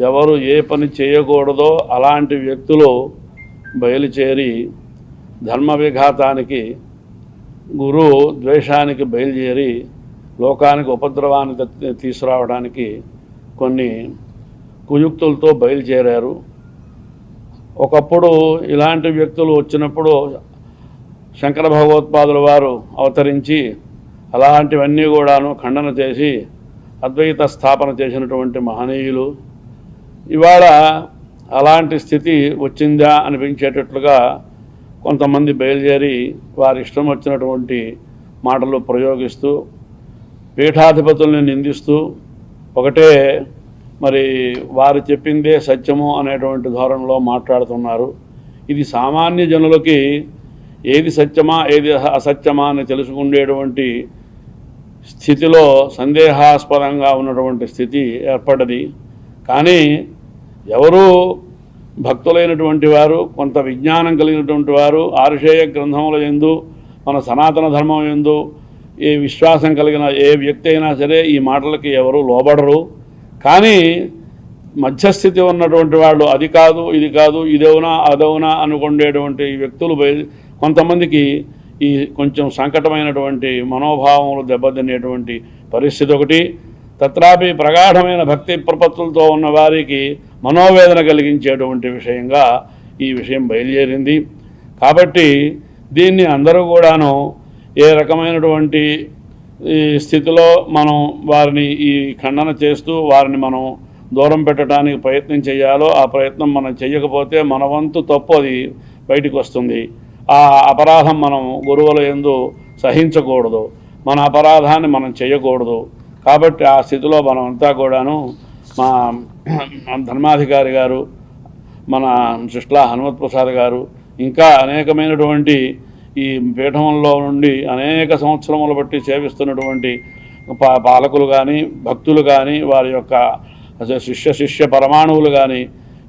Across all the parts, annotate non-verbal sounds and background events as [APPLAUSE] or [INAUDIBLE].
ఎవరు ఏ పని చేయకూడదో అలాంటి వ్యక్తులు బయలుచేరి ధర్మ విఘాతానికి గురు ద్వేషానికి బయలుదేరి లోకానికి ఉపద్రవాన్ని తీసుకురావడానికి కొన్ని కుయుక్తులతో బయలుదేరారు ఒకప్పుడు ఇలాంటి వ్యక్తులు వచ్చినప్పుడు శంకర భగవత్పాదుల వారు అవతరించి అలాంటివన్నీ కూడాను ఖండన చేసి అద్వైత స్థాపన చేసినటువంటి మహనీయులు ఇవాళ అలాంటి స్థితి వచ్చిందా అనిపించేటట్లుగా కొంతమంది బయలుదేరి వారి ఇష్టం వచ్చినటువంటి మాటలు ప్రయోగిస్తూ పీఠాధిపతుల్ని నిందిస్తూ ఒకటే మరి వారు చెప్పిందే సత్యము అనేటువంటి ధోరణిలో మాట్లాడుతున్నారు. ఇది సామాన్య జనులకి ఏది సత్యమా ఏది అసత్యమా అని తెలుసుకునేటువంటి స్థితిలో సందేహాస్పదంగా ఉన్నటువంటి స్థితి ఏర్పడ్డది. కానీ ఎవరు భక్తులైనటువంటి వారు కొంత విజ్ఞానం కలిగినటువంటి వారు ఆరుషేయ గ్రంథముల ఎందు మన సనాతన ధర్మం ఎందు ఏ విశ్వాసం కలిగిన ఏ వ్యక్తి అయినా సరే ఈ మాటలకి ఎవరు లోబడరు. కానీ మధ్యస్థితి ఉన్నటువంటి వాళ్ళు అది కాదు ఇది కాదు ఇదవునా అదవునా అనుకునేటువంటి వ్యక్తులు కొంతమందికి ఈ కొంచెం సంకటమైనటువంటి మనోభావములు దెబ్బతినేటువంటి పరిస్థితి ఒకటి. తత్రాపి ప్రగాఢమైన భక్తి ప్రపత్తులతో ఉన్న వారికి మనోవేదన కలిగించేటువంటి విషయంగా ఈ విషయం బయలుదేరింది. కాబట్టి దీన్ని అందరూ కూడాను ఏ రకమైనటువంటి ఈ స్థితిలో మనం వారిని ఈ ఖండన చేస్తూ వారిని మనం దూరం పెట్టడానికి ప్రయత్నం చేయాలో ఆ ప్రయత్నం మనం చేయకపోతే మన వంతు తప్పు అది బయటికి వస్తుంది ఆ అపరాధం మనం గురువుల ఎందు సహించకూడదు. మన అపరాధాన్ని మనం చేయకూడదు. కాబట్టి ఆ స్థితిలో మనం అంతా కూడాను మా ధర్మాధికారి గారు మన శిష్లా హనుమత్ ప్రసాద్ గారు ఇంకా అనేకమైనటువంటి ఈ పీఠంలో నుండి అనేక సంవత్సరములు బట్టి సేవిస్తున్నటువంటి పా పాలకులు కానీ భక్తులు కానీ వారి యొక్క శిష్య శిష్య పరమాణువులు కానీ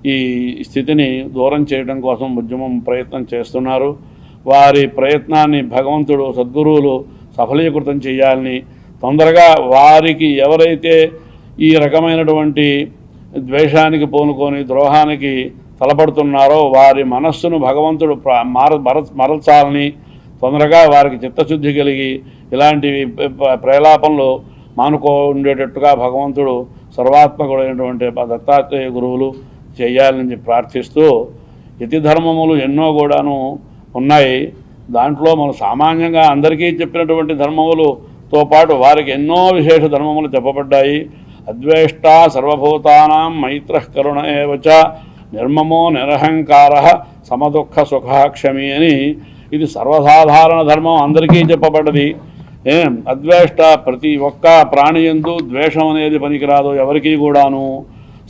ఈ స్థితిని దూరం చేయడం కోసం ఉద్యమం ప్రయత్నం చేస్తున్నారు. వారి ప్రయత్నాన్ని భగవంతుడు సద్గురువులు సఫలీకృతం చేయాలని తొందరగా వారికి ఎవరైతే ఈ రకమైనటువంటి ద్వేషానికి పూనుకొని ద్రోహానికి తలపడుతున్నారో వారి మనస్సును భగవంతుడు మార మర మరల్చాలని తొందరగా వారికి చిత్తశుద్ధి కలిగి ఇలాంటివి ప్రేలాపంలో మానుకో ఉండేటట్టుగా భగవంతుడు సర్వాత్మకుడైనటువంటి దత్తాత్రేయ గురువులు చేయాలని చెప్పి ప్రార్థిస్తూ యతి ధర్మములు ఎన్నో కూడాను ఉన్నాయి. దాంట్లో మనం సామాన్యంగా అందరికీ చెప్పినటువంటి ధర్మములతో పాటు వారికి ఎన్నో విశేష ధర్మములు చెప్పబడ్డాయి. అద్వేష్ట సర్వభూతానాం మైత్ర కరుణ ఏవచ నిర్మమో నిరహంకార సమదుఃఖ సుఖాక్షమి అని. ఇది సర్వసాధారణ ధర్మం అందరికీ చెప్పబడ్డది. ఏం? అద్వేష్ట ప్రతి ఒక్క ప్రాణి ఎందు ద్వేషం అనేది పనికిరాదు ఎవరికీ కూడాను.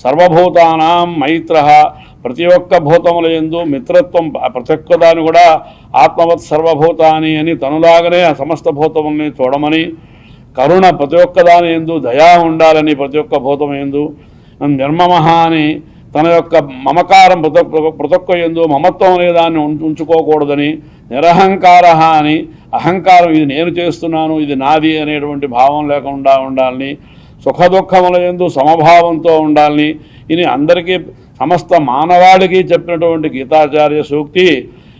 సర్వభూతానాం మైత్ర ప్రతి ఒక్క భూతముల ఎందు మిత్రత్వం ప్రతి ఒక్కదాన్ని కూడా ఆత్మవత్ సర్వభూతాని అని తనులాగనే ఆ సమస్త భూతముల్ని చూడమని కరుణ ప్రతి ఒక్క దాని ఎందు దయా ఉండాలని ప్రతి ఒక్క భూతం ఎందు నిర్మమహ అని తన యొక్క మమకారం ప్రతి ఒక్క ఎందు మమత్వం అనే దాన్ని ఉంచుకోకూడదని నిరహంకార అని అహంకారం ఇది నేను చేస్తున్నాను ఇది నాది అనేటువంటి భావం లేకుండా ఉండాలని సుఖ దుఃఖముల ఎందు సమభావంతో ఉండాలని ఇది అందరికీ సమస్త మానవాళికి చెప్పినటువంటి గీతాచార్య సూక్తి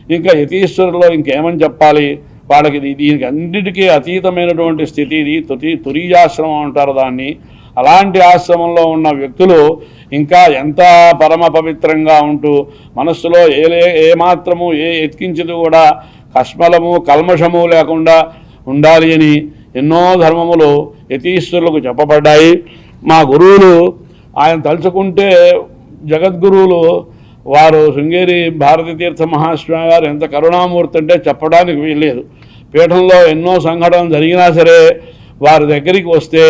ఇంకా యతీశ్వరులో ఇంకేమని చెప్పాలి? వాళ్ళకి దీనికి అన్నిటికీ అతీతమైనటువంటి స్థితి ఇది. తుతి తురీయాశ్రమం అంటారు దాన్ని. అలాంటి ఆశ్రమంలో ఉన్న వ్యక్తులు ఇంకా ఎంత పరమ పవిత్రంగా ఉంటూ మనస్సులో ఏ ఏ మాత్రము ఏ ఎత్కించదు కూడా కష్మలము కల్మషము లేకుండా ఉండాలి అని ఎన్నో ధర్మములు యతీశ్వరులకు చెప్పబడ్డాయి. మా గురువులు ఆయన తలుచుకుంటే జగద్గురువులు వారు శృంగేరి భారతీతీర్థ మహాస్వామి గారు ఎంత కరుణామూర్తి అంటే చెప్పడానికి వీల్లేదు. పీఠంలో ఎన్నో సంఘటనలు జరిగినా సరే వారి దగ్గరికి వస్తే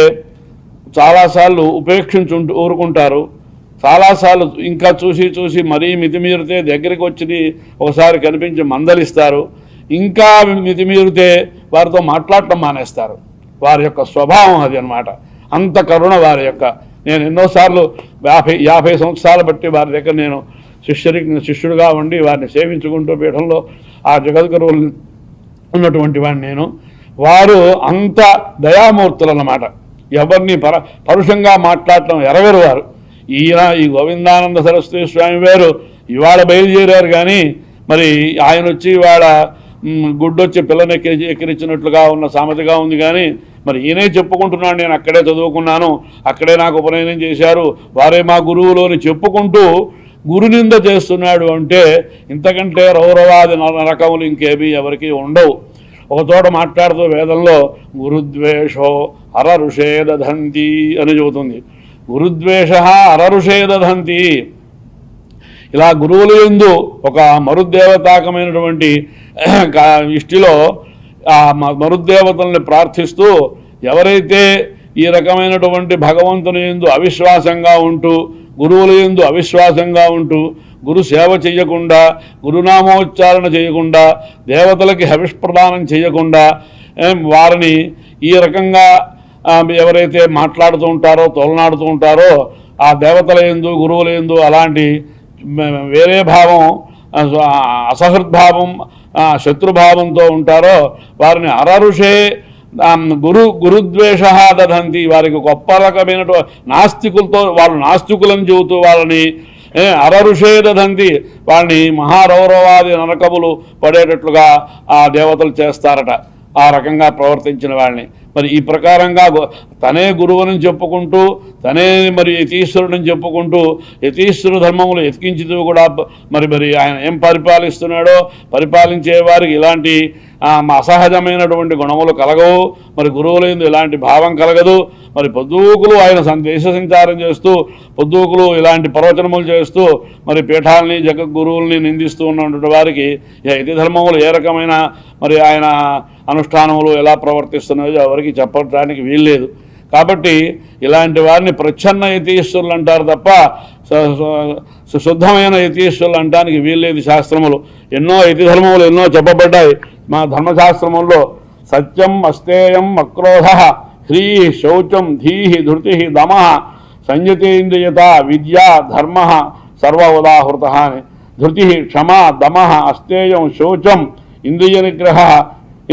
చాలాసార్లు ఉపేక్షించుంటూ ఊరుకుంటారు. చాలాసార్లు ఇంకా చూసి చూసి మరీ మితిమీరితే దగ్గరికి వచ్చి ఒకసారి కనిపించి మందలిస్తారు. ఇంకా మితిమీరితే వారితో మాట్లాడటం మానేస్తారు. వారి యొక్క స్వభావం అది అన్నమాట. అంత కరుణ వారి యొక్క. నేను ఎన్నోసార్లు యాభై యాభై సంవత్సరాలు బట్టి వారి దగ్గర నేను శిష్యుడి శిష్యుడిగా ఉండి వారిని సేవించుకుంటూ పీఠంలో ఆ జగద్గురువులు ఉన్నటువంటి వాడిని నేను. వారు అంత దయామూర్తులు అన్నమాట. ఎవరిని పర పరుషంగా మాట్లాడటం ఎరవేరు వారు. ఈయన ఈ గోవిందానంద సరస్వతి స్వామి వారు. ఇవాళ బయలుదేరారు కానీ మరి ఆయన వచ్చి ఇవాళ గుడ్డొచ్చి పిల్లని ఎక్కిరి ఎక్కిరించినట్లుగా ఉన్న సామెతగా ఉంది కానీ మరి ఈయనే చెప్పుకుంటున్నాడు. నేను అక్కడే చదువుకున్నాను. అక్కడే నాకు ఉపనయనం చేశారు. వారే మా గురువులోని చెప్పుకుంటూ గురునింద చేస్తున్నాడు అంటే ఇంతకంటే రౌరవాది నర- నరకములు ఇంకేమీ ఎవరికి ఉండవు. ఒక చోట మాట్లాడుతూ వేదంలో గురుద్వేషో అరరుషేదధంతి అని చెబుతుంది. గురుద్వేష అరరుషేదధంతి ఇలా గురువుల ఎందు ఒక మరుద్దేవతాకమైనటువంటి [CLEARS THROAT] ఇష్టిలో ఆ మ- మరుదేవతల్ని ప్రార్థిస్తూ ఎవరైతే ఈ రకమైనటువంటి భగవంతుని ఎందు అవిశ్వాసంగా ఉంటూ గురువుల ఎందు అవిశ్వాసంగా ఉంటూ గురు సేవ చేయకుండా గురునామోచ్చారణ చేయకుండా దేవతలకి హవిష్ప్రదానం చేయకుండా వారిని ఈ రకంగా ఎవరైతే మాట్లాడుతూ ఉంటారో తోలనాడుతూ ఉంటారో ఆ దేవతల ఎందు గురువుల ఎందు అలాంటి వేరే భావం అసహృద్భావం శత్రుభావంతో ఉంటారో వారిని అరరుషే గురు గురుద్వేష దదంతి. వారికి గొప్ప రకమైనటువంటి నాస్తికులతో వాళ్ళు నాస్తికులని చెబుతూ వాళ్ళని అరరుషే దదంతి. వాళ్ళని మహారౌరవాది నరకములు పడేటట్లుగా ఆ దేవతలు చేస్తారట. ఆ రకంగా ప్రవర్తించిన వాళ్ళని. మరి ఈ ప్రకారంగా తనే గురువుని చెప్పుకుంటూ తనే మరి యతీశ్వరుడని చెప్పుకుంటూ యతీశ్వరు ధర్మములు ఎతికించుతూ కూడా మరి మరి ఆయన ఏం పరిపాలిస్తున్నాడో పరిపాలించే వారికి ఇలాంటి అసహజమైనటువంటి గుణములు కలగవు. మరి గురువులందు ఇలాంటి భావం కలగదు. మరి పొద్దుకులు ఆయన దేశ సంచారం చేస్తూ పొద్దుకులు ఇలాంటి ప్రవచనములు చేస్తూ మరి పీఠాలని జగద్గురువుల్ని నిందిస్తూ ఉన్నటువంటి వారికి ఈ ధర్మములు ఏ రకమైన మరి ఆయన అనుష్ఠానములు ఎలా ప్రవర్తిస్తున్నాయో ఎవరికి చెప్పడానికి వీల్లేదు. కాబట్టి ఇలాంటి వారిని ప్రచ్ఛన్న యతీశ్వరులు అంటారు తప్ప శుద్ధమైన యతీశ్వరులు అంటానికి వీల్లేదు శాస్త్రములు. ఎన్నో యతి ధర్మములు ఎన్నో చెప్పబడ్డాయి. మా ధర్మశాస్త్రముల్లో సత్యం అస్తేయం అక్రోధ హ్రీ శౌచం ధీహి ధృతి దమ సంయతేంద్రియత విద్య ధర్మ సర్వ ఉదాహృత అని. ధృతి క్షమ దమ అస్తేయం శౌచం ఇంద్రియ నిగ్రహ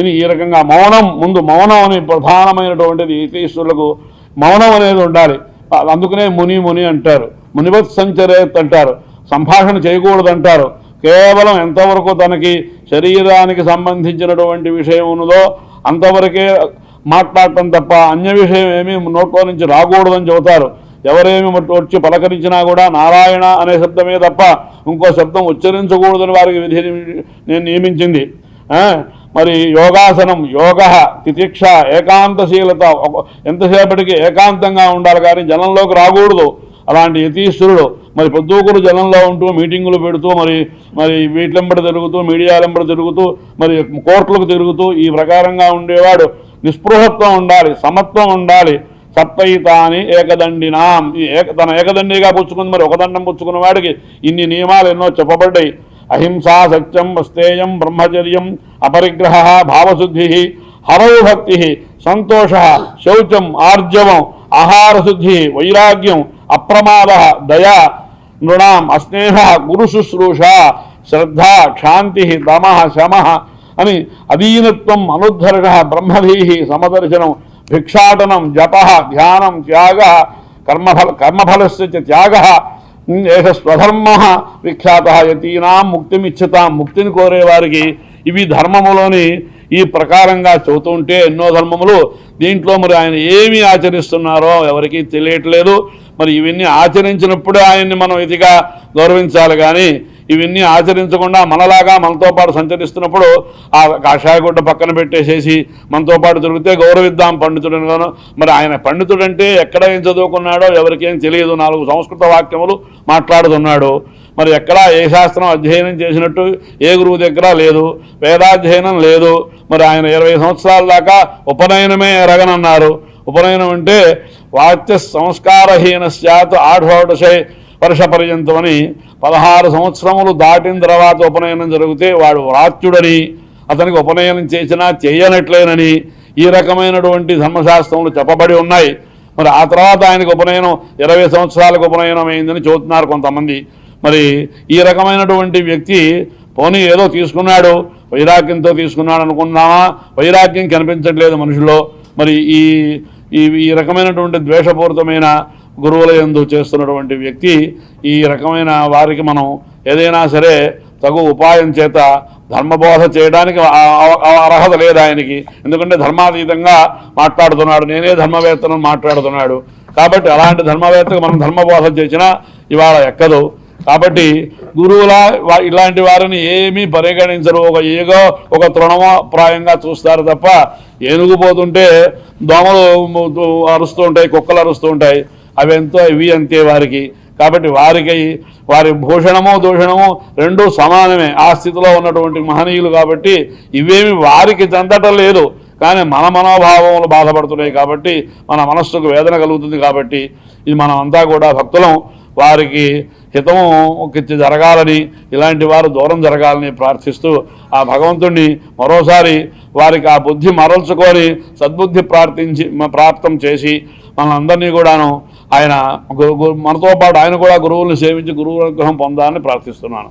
ఇది ఈ రకంగా మౌనం ముందు మౌనం అనే ప్రధానమైనటువంటిది ఈతీశ్వరులకు మౌనం అనేది ఉండాలి. అందుకనే ముని ముని అంటారు. మునివత్ సంచరేత్ అంటారు. సంభాషణ చేయకూడదు అంటారు కేవలం ఎంతవరకు తనకి శరీరానికి సంబంధించినటువంటి విషయం ఉన్నదో అంతవరకే మాట్లాడటం తప్ప అన్య విషయం ఏమీ నోట్లో నుంచి రాకూడదని చెబుతారు. ఎవరేమి వచ్చి పలకరించినా కూడా నారాయణ అనే శబ్దమే తప్ప ఇంకో శబ్దం ఉచ్చరించకూడదని వారికి విధి నేను నియమించింది. మరి యోగాసనం యోగ తితిక్ష ఏకాంతశీలత ఎంతసేపటికి ఏకాంతంగా ఉండాలి కానీ జనంలోకి రాకూడదు. అలాంటి యతీశ్వరుడు మరి పొద్దుకూరు జనంలో ఉంటూ మీటింగులు పెడుతూ మరి మరి వీటిలెంబడి తిరుగుతూ మీడియాలెంబడి తిరుగుతూ మరి కోర్టులకు తిరుగుతూ ఈ ప్రకారంగా ఉండేవాడు. నిస్పృహత్వం ఉండాలి సమత్వం ఉండాలి. సప్తయితాని ఏకదండినాం. ఈ ఏక తన ఏకదండిగా పుచ్చుకుంది మరి ఒక దండం పుచ్చుకున్న వాడికి ఇన్ని నియమాలు ఎన్నో చెప్పబడ్డాయి. అహింసా సత్యం వస్తేయం బ్రహ్మచర్యం అపరిగ్రహ భావశుద్ధి హరవు సంతోష శౌచం ఆర్జవం ఆహారశుద్ధి వైరాగ్యం అప్రమాద దయ నృణాం అస్నేహ గురుశుశ్రూష శ్రద్ధ క్షాంతి దమ శమ అని అధీనత్వం అనుద్ధర్ష బ్రహ్మధీ సమదర్శనం భిక్షాటనం జప ధ్యానం త్యాగ కర్మఫల కర్మఫలస్ త్యాగ ఏక స్వధర్మ విఖ్యాత యతీనాం ముక్తిమిచ్చతాం ముక్తిని కోరేవారికి ఇవి ధర్మములోని ఈ ప్రకారంగా చదువుతుంటే ఎన్నో ధర్మములు దీంట్లో మరి ఆయన ఏమి ఆచరిస్తున్నారో ఎవరికీ తెలియట్లేదు. మరి ఇవన్నీ ఆచరించినప్పుడే ఆయన్ని మనం ఇదిగా గౌరవించాలి కానీ ఇవన్నీ ఆచరించకుండా మనలాగా మనతో పాటు సంచరిస్తున్నప్పుడు ఆ కాషాయగుడ్డ పక్కన పెట్టేసేసి మనతో పాటు తిరిగితే గౌరవిద్దాం పండితుడని మరి ఆయన పండితుడంటే ఎక్కడ ఏం చదువుకున్నాడో ఎవరికేం తెలియదు. నాలుగు సంస్కృత వాక్యములు మాట్లాడుతున్నాడు. మరి ఎక్కడ ఏ శాస్త్రం అధ్యయనం చేసినట్టు ఏ గురువు దగ్గర లేదు. వేదాధ్యయనం లేదు. మరి ఆయన ఇరవై సంవత్సరాల దాకా ఉపనయనమే ఎరగనన్నారు. ఉపనయనం అంటే వాచ్య సంస్కారహీన శాత్ ఆఢోడశే వర్ష పర్యంతం అని పదహారు సంవత్సరములు దాటిన తర్వాత ఉపనయనం జరిగితే వాడు వ్రాత్యుడని అతనికి ఉపనయనం చేసినా చేయనట్లేనని ఈ రకమైనటువంటి ధర్మశాస్త్రములు చెప్పబడి ఉన్నాయి. మరి ఆ తర్వాత ఆయనకు ఉపనయనం ఇరవై సంవత్సరాలకు ఉపనయనం అయిందని చెబుతున్నారు కొంతమంది. మరి ఈ రకమైనటువంటి వ్యక్తి పోనీ ఏదో తీసుకున్నాడు వైరాగ్యంతో తీసుకున్నాడు అనుకున్నామా వైరాగ్యం కనిపించట్లేదు మనుషుల్లో. మరి ఈ ఈ ఈ రకమైనటువంటి ద్వేషపూరితమైన గురువుల యందు చేస్తున్నటువంటి వ్యక్తి ఈ రకమైన వారికి మనం ఏదైనా సరే తగు ఉపాయం చేత ధర్మబోధ చేయడానికి ఆ- అర్హత లేదు ఆయనకి. ఎందుకంటే ధర్మాతీతంగా మాట్లాడుతున్నాడు. నేనే ధర్మవేత్తను మాట్లాడుతున్నాడు. కాబట్టి అలాంటి ధర్మవేత్తకు మనం ధర్మబోధ చేసినా ఇవాళ ఎక్కదు. కాబట్టి గురువుల ఇలాంటి వారిని ఏమీ పరిగణించరు. ఒక ఏగో ఒక తృణమప్రాయంగా చూస్తారు తప్ప ఏనుగు పోతుంటే దోమలు అరుస్తూ ఉంటాయి కుక్కలు అరుస్తూ ఉంటాయి. అవి ఎంతో ఇవి అంతే వారికి. కాబట్టి వారికి వారి భూషణము దూషణము రెండూ సమానమే. ఆ స్థితిలో ఉన్నటువంటి మహనీయులు కాబట్టి ఇవేమి వారికి చెందటం లేదు. కానీ మన మనోభావములు బాధపడుతున్నాయి కాబట్టి మన మనస్సుకు వేదన కలుగుతుంది కాబట్టి ఇది మనమంతా కూడా భక్తులం. వారికి హితము కిచ్చి జరగాలని ఇలాంటి వారు దూరం జరగాలని ప్రార్థిస్తూ ఆ భగవంతుణ్ణి మరోసారి వారికి ఆ బుద్ధి మరల్చుకొని సద్బుద్ధి ప్రార్థించి ప్రాప్తం చేసి మనందరినీ కూడాను ఆయన మనతో పాటు ఆయన కూడా గురువుల్ని సేవించి గురువు అనుగ్రహం పొందాలని ప్రార్థిస్తున్నాను.